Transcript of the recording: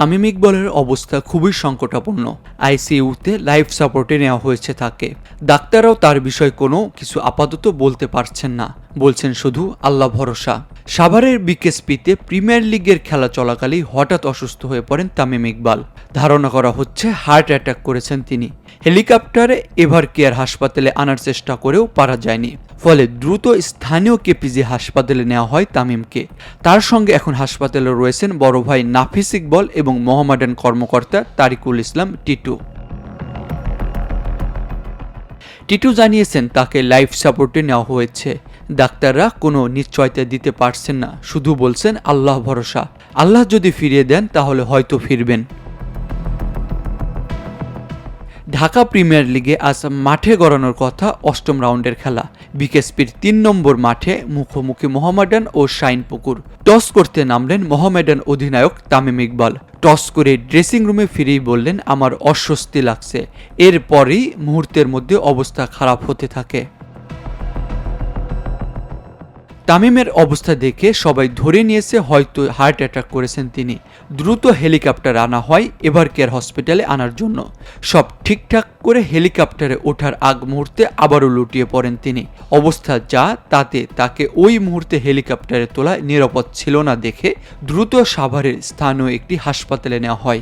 তামিম ইকবলের অবস্থা খুবই সংকটাপন্ন। আইসিইউতে লাইফ সাপোর্টে নেওয়া হয়েছে তাকে। ডাক্তাররাও তার বিষয়ে কোনো কিছু আপাতত বলতে পারছেন না। বলছেন শুধু আল্লাহ ভরসা। সাভারের বিকেএসপিতে প্রিমিয়ার লিগের খেলা চলাকালেই হঠাৎ অসুস্থ হয়ে পড়েন তামিম ইকবাল। ধারণা করা হচ্ছে হার্ট অ্যাটাক করেছেন তিনি। হেলিকপ্টারে এভার কেয়ার হাসপাতালে আনার চেষ্টা করেও পারা যায়নি। ফলে দ্রুত স্থানীয় কেপিজি হাসপাতালে নেওয়া হয় তামিমকে। তার সঙ্গে এখন হাসপাতালে রয়েছেন বড় ভাই নাফিস ইকবল এবং মোহামেডান কর্মকর্তা তারিকুল ইসলাম টিটু। টিটু জানিয়েছেন, তাকে লাইফ সাপোর্টে নেওয়া হয়েছে। ডাক্তাররা কোনো নিশ্চয়তা দিতে পারছেন না, শুধু বলছেন আল্লাহ ভরসা। আল্লাহ যদি ফিরিয়ে দেন, তাহলে হয়তো ফিরবেন। ঢাকা প্রিমিয়ার লিগে আজ মাঠে গড়ানোর কথা অষ্টম রাউন্ডের খেলা। বিকেএসপির তিন নম্বর মাঠে মুখোমুখি মোহামেডান ও শাইনপুকুর টস করতে নামলেন মোহামেডান অধিনায়ক তামিম ইকবাল। টস করে ড্রেসিং রুমে ফিরেই বললেন, আমার অস্বস্তি লাগছে। এরপরই মুহূর্তের মধ্যে অবস্থা খারাপ হতে থাকে। তামিমের অবস্থা দেখে সবাই ধরে নিয়েছে হয়তো হার্ট অ্যাটাক করেছেন তিনি। দ্রুত হেলিকপ্টার আনা হয় এভার কেয়ার হসপিটালে আনার জন্য। সব ঠিকঠাক করে হেলিকপ্টারে ওঠার আগ মুহূর্তে আবারও লুটিয়ে পড়েন তিনি। অবস্থা যা তাতে তাকে ওই মুহূর্তে হেলিকপ্টারে তোলা নিরাপদ ছিল না দেখে দ্রুত সাভারের স্থানীয় একটি হাসপাতালে নেওয়া হয়।